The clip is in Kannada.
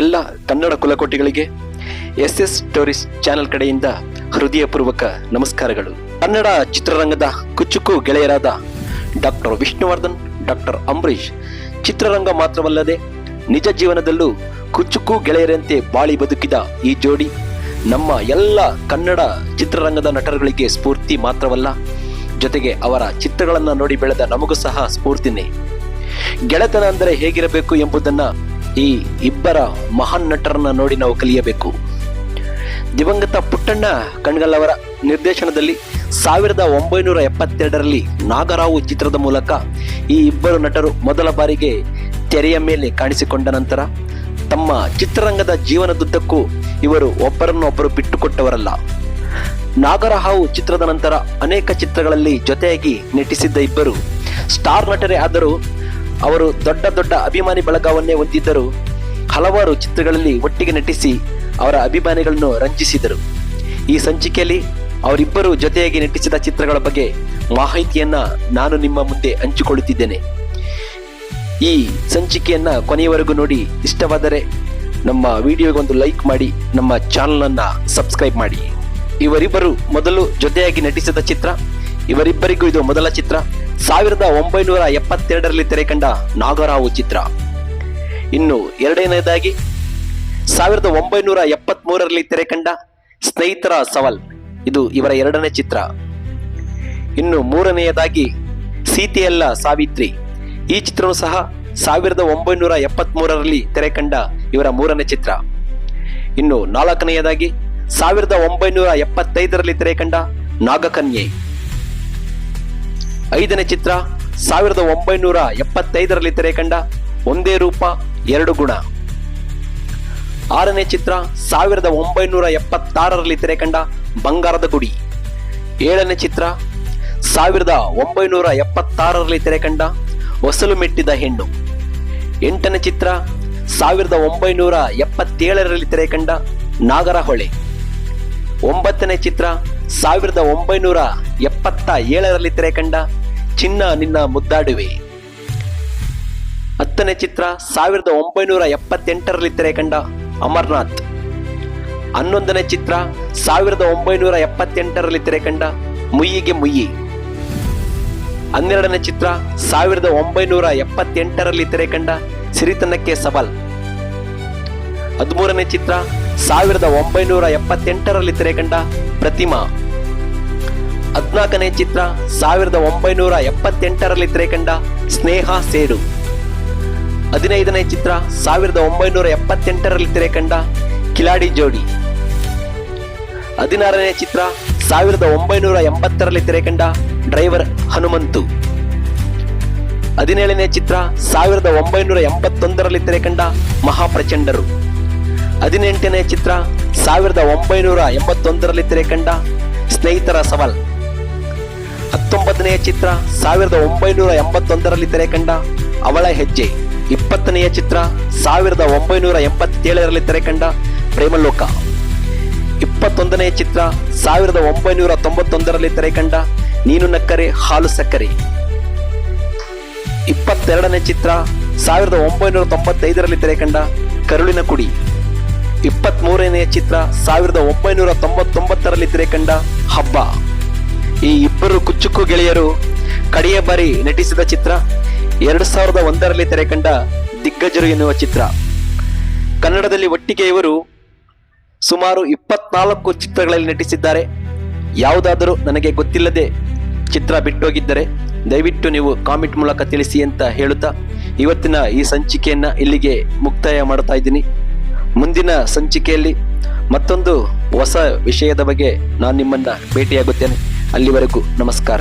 ಎಲ್ಲ ಕನ್ನಡ ಕುಲಕೋಟಿಗಳಿಗೆ ಎಸ್ ಎಸ್ ಸ್ಟೋರೀಸ್ ಚಾನೆಲ್ ಕಡೆಯಿಂದ ಹೃದಯಪೂರ್ವಕ ನಮಸ್ಕಾರಗಳು. ಕನ್ನಡ ಚಿತ್ರರಂಗದ ಕುಚುಕು ಗೆಳೆಯರಾದ ಡಾಕ್ಟರ್ ವಿಷ್ಣುವರ್ಧನ್, ಡಾಕ್ಟರ್ ಅಂಬರೀಷ್, ಚಿತ್ರರಂಗ ಮಾತ್ರವಲ್ಲದೆ ನಿಜ ಜೀವನದಲ್ಲೂ ಕುಚುಕು ಗೆಳೆಯರಂತೆ ಬಾಳಿ ಬದುಕಿದ ಈ ಜೋಡಿ ನಮ್ಮ ಎಲ್ಲ ಕನ್ನಡ ಚಿತ್ರರಂಗದ ನಟರುಗಳಿಗೆ ಸ್ಫೂರ್ತಿ ಮಾತ್ರವಲ್ಲ, ಜೊತೆಗೆ ಅವರ ಚಿತ್ರಗಳನ್ನು ನೋಡಿ ಬೆಳೆದ ನಮಗೂ ಸಹ ಸ್ಫೂರ್ತಿನೇ. ಗೆಳೆತನ ಅಂದರೆ ಹೇಗಿರಬೇಕು ಎಂಬುದನ್ನ ಈ ಇಬ್ಬರ ಮಹಾನ್ ನಟರನ್ನ ನೋಡಿ ನಾವು ಕಲಿಯಬೇಕು. ದಿವಂಗತ ಪುಟ್ಟಣ್ಣ ಕಣ್ಗಲ್ ಅವರ ನಿರ್ದೇಶನದಲ್ಲಿ ಸಾವಿರದ ಒಂಬೈನೂರ ಎಪ್ಪತ್ತೆರಡರಲ್ಲಿ ನಾಗರಾವು ಚಿತ್ರದ ಮೂಲಕ ಈ ಇಬ್ಬರು ನಟರು ಮೊದಲ ಬಾರಿಗೆ ತೆರೆಯ ಮೇಲೆ ಕಾಣಿಸಿಕೊಂಡ ನಂತರ ತಮ್ಮ ಚಿತ್ರರಂಗದ ಜೀವನದುದ್ದಕ್ಕೂ ಇವರು ಒಬ್ಬರನ್ನೊಬ್ಬರು ಬಿಟ್ಟುಕೊಟ್ಟವರಲ್ಲ. ನಾಗರಹಾವು ಚಿತ್ರದ ನಂತರ ಅನೇಕ ಚಿತ್ರಗಳಲ್ಲಿ ಜೊತೆಯಾಗಿ ನಟಿಸಿದ್ದ ಇಬ್ಬರು ಸ್ಟಾರ್ ನಟರೇ ಆದರೂ ಅವರು ದೊಡ್ಡ ದೊಡ್ಡ ಅಭಿಮಾನಿ ಬಳಗವನ್ನೇ ಹೊಂದಿದ್ದರು ಹಲವಾರು ಚಿತ್ರಗಳಲ್ಲಿ ಒಟ್ಟಿಗೆ ನಟಿಸಿ ಅವರ ಅಭಿಮಾನಿಗಳನ್ನು ರಂಜಿಸಿದರು. ಈ ಸಂಚಿಕೆಯಲ್ಲಿ ಅವರಿಬ್ಬರು ಜೊತೆಯಾಗಿ ನಟಿಸಿದ ಚಿತ್ರಗಳ ಬಗ್ಗೆ ಮಾಹಿತಿಯನ್ನ ನಾನು ನಿಮ್ಮ ಮುಂದೆ ಹಂಚಿಕೊಳ್ಳುತ್ತಿದ್ದೇನೆ. ಈ ಸಂಚಿಕೆಯನ್ನ ಕೊನೆಯವರೆಗೂ ನೋಡಿ. ಇಷ್ಟವಾದರೆ ನಮ್ಮ ವಿಡಿಯೋಗೆ ಒಂದು ಲೈಕ್ ಮಾಡಿ, ನಮ್ಮ ಚಾನಲ್ ಅನ್ನ ಸಬ್ಸ್ಕ್ರೈಬ್ ಮಾಡಿ. ಇವರಿಬ್ಬರು ಮೊದಲು ಜೊತೆಯಾಗಿ ನಟಿಸಿದ ಚಿತ್ರ, ಇವರಿಬ್ಬರಿಗೂ ಇದು ಮೊದಲ ಚಿತ್ರ. ಸಾವಿರದ ಒಂಬೈನೂರ ಎಪ್ಪತ್ತೆರಡರಲ್ಲಿ ತೆರೆಕಂಡ ನಾಗರಾವು ಚಿತ್ರ. ಇನ್ನು ಎರಡನೇದಾಗಿ ಸಾವಿರದ ಒಂಬೈನೂರ ಎಪ್ಪತ್ತ್ ಮೂರರಲ್ಲಿ ತೆರೆಕಂಡ ಸ್ನೇಹಿತರ ಸವಲ್, ಇದು ಇವರ ಎರಡನೇ ಚಿತ್ರ. ಇನ್ನು ಮೂರನೆಯದಾಗಿ, ಸೀತೆಯಲ್ಲ ಸಾವಿತ್ರಿ. ಈ ಚಿತ್ರವೂ ಸಹ ಸಾವಿರದ ಒಂಬೈನೂರ ಎಪ್ಪತ್ತ್ ಮೂರರಲ್ಲಿ ತೆರೆಕಂಡ ಇವರ ಮೂರನೇ ಚಿತ್ರ. ಇನ್ನು ನಾಲ್ಕನೆಯದಾಗಿ, ಸಾವಿರದ ಒಂಬೈನೂರ ಎಪ್ಪತ್ತೈದರಲ್ಲಿ ತೆರೆಕಂಡ ನಾಗಕನ್ಯೆ. ಐದನೇ ಚಿತ್ರ ಸಾವಿರದ ಒಂಬೈನೂರ ಎಪ್ಪತ್ತೈದರಲ್ಲಿ ತೆರೆಕಂಡ ಒಂದೇ ರೂಪ, ಎರಡು ಗುಣ. ಆರನೇ ಚಿತ್ರ ಸಾವಿರದ ಒಂಬೈನೂರ ಎಪ್ಪತ್ತಾರರಲ್ಲಿ ತೆರೆಕಂಡ ಬಂಗಾರದ ಗುಡಿ. ಏಳನೇ ಚಿತ್ರ ಸಾವಿರದ ಒಂಬೈನೂರ ಎಪ್ಪತ್ತಾರರಲ್ಲಿ ತೆರೆಕಂಡ ಹೊಸಲು ಮೆಟ್ಟಿದ ಹೆಣ್ಣು. ಎಂಟನೇ ಚಿತ್ರ ಸಾವಿರದ ಒಂಬೈನೂರ ಎಪ್ಪತ್ತೇಳರಲ್ಲಿ ತೆರೆಕಂಡ ನಾಗರಹೊಳೆ. ಒಂಬತ್ತನೇ ಚಿತ್ರ ಸಾವಿರದ ಒಂಬೈನೂರ ಎಪ್ಪತ್ತ ಏಳರಲ್ಲಿ ತೆರೆಕಂಡ ಚಿನ್ನ ನಿನ್ನ ಮುದ್ದಾಡುವೆ. ಹತ್ತನೇ ಚಿತ್ರ ಸಾವಿರದ ಒಂಬೈನೂರ ಎಪ್ಪತ್ತೆಂಟರಲ್ಲಿ ತೆರೆಕಂಡ ಅಮರ್ನಾಥ್. ಹನ್ನೊಂದನೇ ಚಿತ್ರ ಸಾವಿರದ ಒಂಬೈನೂರ ಎಪ್ಪತ್ತೆಂಟರಲ್ಲಿ ತೆರೆಕಂಡ ಮುಯ್ಯಿಗೆ ಮುಯ್ಯಿ. ಹನ್ನೆರಡನೇ ಚಿತ್ರ ಸಾವಿರದ ಒಂಬೈನೂರ ಎಪ್ಪತ್ತೆಂಟರಲ್ಲಿ ತೆರೆಕಂಡ ಸಿರಿತನಕ್ಕೆ ಸಬಲ್. ಹದಿಮೂರನೇ ಚಿತ್ರ ಸಾವಿರದ ಒಂಬೈನೂರ ಎಪ್ಪತ್ತೆಂಟರಲ್ಲಿ ತೆರೆಕಂಡ ಪ್ರತಿಮಾ. ಹದಿನಾಲ್ಕನೇ ಚಿತ್ರ ಸಾವಿರದ ಒಂಬೈನೂರ ಎಪ್ಪತ್ತೆಂಟರಲ್ಲಿ ತೆರೆಕಂಡ ಸ್ನೇಹ ಸೇಡು. ಹದಿನೈದನೇ ಚಿತ್ರ ಸಾವಿರದ ಒಂಬೈನೂರ ಎಪ್ಪತ್ತೆಂಟರಲ್ಲಿ ತೆರೆಕಂಡ ಕಿಲಾಡಿ ಜೋಡಿ. ಹದಿನಾರನೇ ಚಿತ್ರ ಸಾವಿರದ ಒಂಬೈನೂರ ಎಂಬತ್ತರಲ್ಲಿ ತೆರೆಕಂಡ ಡ್ರೈವರ್ ಹನುಮಂತು. ಹದಿನೇಳನೇ ಚಿತ್ರ ಸಾವಿರದ ಒಂಬೈನೂರ ಎಂಬತ್ತೊಂದರಲ್ಲಿ ತೆರೆಕಂಡ ಮಹಾಪ್ರಚಂಡರು. ಹದಿನೆಂಟನೇ ಚಿತ್ರ ಸಾವಿರದ ಒಂಬೈನೂರ ಎಂಬತ್ತೊಂದರಲ್ಲಿ ತೆರೆಕಂಡ ಸ್ನೇಹಿತರ ಸವಾಲ್. ಹತ್ತೊಂಬತ್ತನೆಯ ಚಿತ್ರ ಸಾವಿರದ ಒಂಬೈನೂರ ಎಂಬತ್ತೊಂದರಲ್ಲಿ ತೆರೆಕಂಡ ಅವಳ ಹೆಜ್ಜೆ. ಇಪ್ಪತ್ತನೆಯ ಚಿತ್ರ ಸಾವಿರದ ಒಂಬೈನೂರ ಎಂಬತ್ತೇಳರಲ್ಲಿ ತೆರೆಕಂಡ ಪ್ರೇಮಲೋಕ. ಇಪ್ಪತ್ತೊಂದನೆಯ ಚಿತ್ರ ಸಾವಿರದ ಒಂಬೈನೂರ ತೊಂಬತ್ತೊಂದರಲ್ಲಿ ತೆರೆಕಂಡ ನೀನು ನಕ್ಕರೆ, ಹಾಲು ಸಕ್ಕರೆ. ಇಪ್ಪತ್ತೆರಡನೇ ಚಿತ್ರ ಸಾವಿರದ ಒಂಬೈನೂರ ತೊಂಬತ್ತೈದರಲ್ಲಿ ತೆರೆಕಂಡ ಕರುಳಿನ ಕುಡಿ. ಇಪ್ಪತ್ತ್ ಮೂರನೆಯ ಚಿತ್ರ ಸಾವಿರದ ಒಂಬೈನೂರ ತೊಂಬತ್ತೊಂಬತ್ತರಲ್ಲಿ ತೆರೆಕಂಡ ಹಬ್ಬ. ಈ ಇಬ್ಬರು ಕುಚ್ಚುಕು ಗೆಳೆಯರು ಕಡೆಯ ಬಾರಿ ನಟಿಸಿದ ಚಿತ್ರ ಎರಡು ಸಾವಿರದ ಒಂದರಲ್ಲಿ ತೆರೆಕಂಡ ದಿಗ್ಗಜರು ಎನ್ನುವ ಚಿತ್ರ. ಕನ್ನಡದಲ್ಲಿ ಒಟ್ಟಿಗೆ ಇವರು ಸುಮಾರು ಇಪ್ಪತ್ನಾಲ್ಕು ಚಿತ್ರಗಳಲ್ಲಿ ನಟಿಸಿದ್ದಾರೆ. ಯಾವುದಾದರೂ ನನಗೆ ಗೊತ್ತಿಲ್ಲದೆ ಚಿತ್ರ ಬಿಟ್ಟೋಗಿದ್ದರೆ ದಯವಿಟ್ಟು ನೀವು ಕಾಮೆಂಟ್ ಮೂಲಕ ತಿಳಿಸಿ ಅಂತ ಹೇಳುತ್ತಾ, ಇವತ್ತಿನ ಈ ಸಂಚಿಕೆಯನ್ನು ಇಲ್ಲಿಗೆ ಮುಕ್ತಾಯ ಮಾಡ್ತಾ ಇದ್ದೀನಿ. ಮುಂದಿನ ಸಂಚಿಕೆಯಲ್ಲಿ ಮತ್ತೊಂದು ಹೊಸ ವಿಷಯದ ಬಗ್ಗೆ ನಾನು ನಿಮ್ಮನ್ನ ಭೇಟಿಯಾಗುತ್ತೇನೆ. ಅಲ್ಲಿವರೆಗೂ ನಮಸ್ಕಾರ.